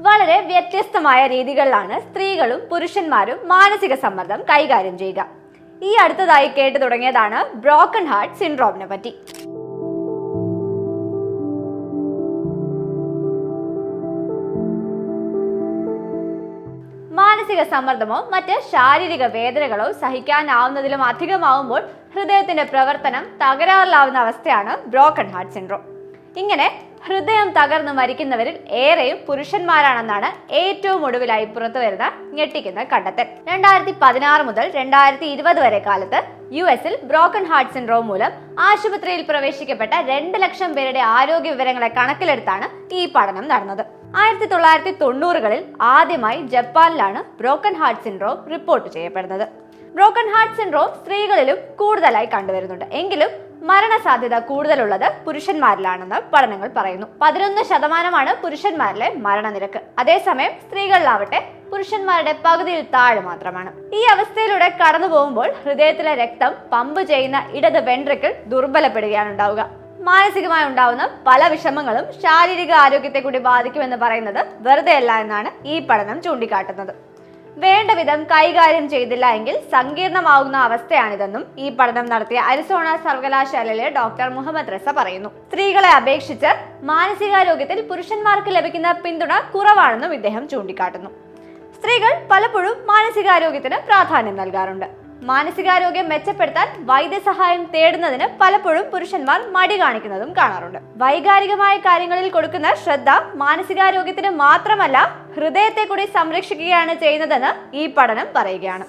വളരെ വ്യത്യസ്തമായ രീതികളിലാണ് സ്ത്രീകളും പുരുഷന്മാരും മാനസിക സമ്മർദ്ദം കൈകാര്യം ചെയ്യുക. ഈ അടുത്തതായി കേട്ടു തുടങ്ങിയതാണ് ബ്രോക്കൺ ഹാർട്ട് സിൻഡ്രോമിനെ പറ്റി. മാനസിക സമ്മർദ്ദമോ മറ്റ് ശാരീരിക വേദനകളോ സഹിക്കാനാവുന്നതിലും അധികമാവുമ്പോൾ ഹൃദയത്തിന്റെ പ്രവർത്തനം തകരാറിലാവുന്ന അവസ്ഥയാണ് ബ്രോക്കൺ ഹാർട്ട് സിൻഡ്രോം ഇങ്ങനെ ഹൃദയം തകർന്ന് മരിക്കുന്നവരിൽ ഏറെയും പുരുഷന്മാരാണെന്നാണ് ഏറ്റവും ഒടുവിലായി പുറത്തുവരുന്ന ഞെട്ടിക്കുന്ന കണ്ടെത്തൽ. രണ്ടായിരത്തി പതിനാറ് മുതൽ രണ്ടായിരത്തി ഇരുപത് വരെ കാലത്ത് യു എസിൽ ബ്രോക്കൺ ഹാർട്ട് സിൻഡ്രോം മൂലം ആശുപത്രിയിൽ പ്രവേശിക്കപ്പെട്ട രണ്ട് ലക്ഷം പേരുടെ ആരോഗ്യ വിവരങ്ങളെ കണക്കിലെടുത്താണ് ഈ പഠനം നടന്നത്. ആയിരത്തി തൊള്ളായിരത്തി തൊണ്ണൂറുകളിൽ ആദ്യമായി ജപ്പാനിലാണ് ബ്രോക്കൺ ഹാർട്ട് സിൻഡ്രോം റിപ്പോർട്ട് ചെയ്യപ്പെടുന്നത്. ബ്രോക്കൺ ഹാർട്ട് സിൻഡ്രോം സ്ത്രീകളിലും കൂടുതലായി കണ്ടുവരുന്നുണ്ട്. എങ്കിലും മരണസാധ്യത കൂടുതലുള്ളത് പുരുഷന്മാരിലാണെന്ന് പഠനങ്ങൾ പറയുന്നു. പതിനൊന്ന് ശതമാനമാണ് പുരുഷന്മാരിലെ മരണനിരക്ക്. അതേസമയം സ്ത്രീകളിലാവട്ടെ പുരുഷന്മാരുടെ പകുതിയിൽ താഴെ മാത്രമാണ്. ഈ അവസ്ഥയിലൂടെ കടന്നു പോകുമ്പോൾ ഹൃദയത്തിലെ രക്തം പമ്പ് ചെയ്യുന്ന ഇടത് വെൻട്രിക്കിൾ ദുർബലപ്പെടുകയാണ് ഉണ്ടാവുക മാനസികമായി ഉണ്ടാവുന്ന പല വിഷമങ്ങളും ശാരീരിക ആരോഗ്യത്തെ കൂടി ബാധിക്കുമെന്ന് പറയുന്നത് വെറുതെയല്ല എന്നാണ് ഈ പഠനം ചൂണ്ടിക്കാട്ടുന്നത്. വേണ്ട വിധം കൈകാര്യം ചെയ്തില്ല എങ്കിൽ സങ്കീർണമാകുന്ന അവസ്ഥയാണിതെന്നും ഈ പഠനം നടത്തിയ അരിസോണ സർവകലാശാലയിലെ ഡോക്ടർ മുഹമ്മദ് റസ പറയുന്നു. സ്ത്രീകളെ അപേക്ഷിച്ച് മാനസികാരോഗ്യത്തിൽ പുരുഷന്മാർക്ക് ലഭിക്കുന്ന പിന്തുണ കുറവാണെന്നും ഇദ്ദേഹം ചൂണ്ടിക്കാട്ടുന്നു. സ്ത്രീകൾ പലപ്പോഴും മാനസികാരോഗ്യത്തിന് പ്രാധാന്യം നൽകാറുണ്ട്. മാനസികാരോഗ്യം മെച്ചപ്പെടുത്താൻ വൈദ്യസഹായം തേടുന്നതിന് പലപ്പോഴും പുരുഷന്മാർ മടി കാണിക്കുന്നതും കാണാറുണ്ട്. വൈകാരികമായ കാര്യങ്ങളിൽ കൊടുക്കുന്ന ശ്രദ്ധ മാനസികാരോഗ്യത്തിന് മാത്രമല്ല ഹൃദയത്തെ കൂടി സംരക്ഷിക്കുകയാണ് ചെയ്യുന്നതെന്ന് ഈ പഠനം പറയുകയാണ്.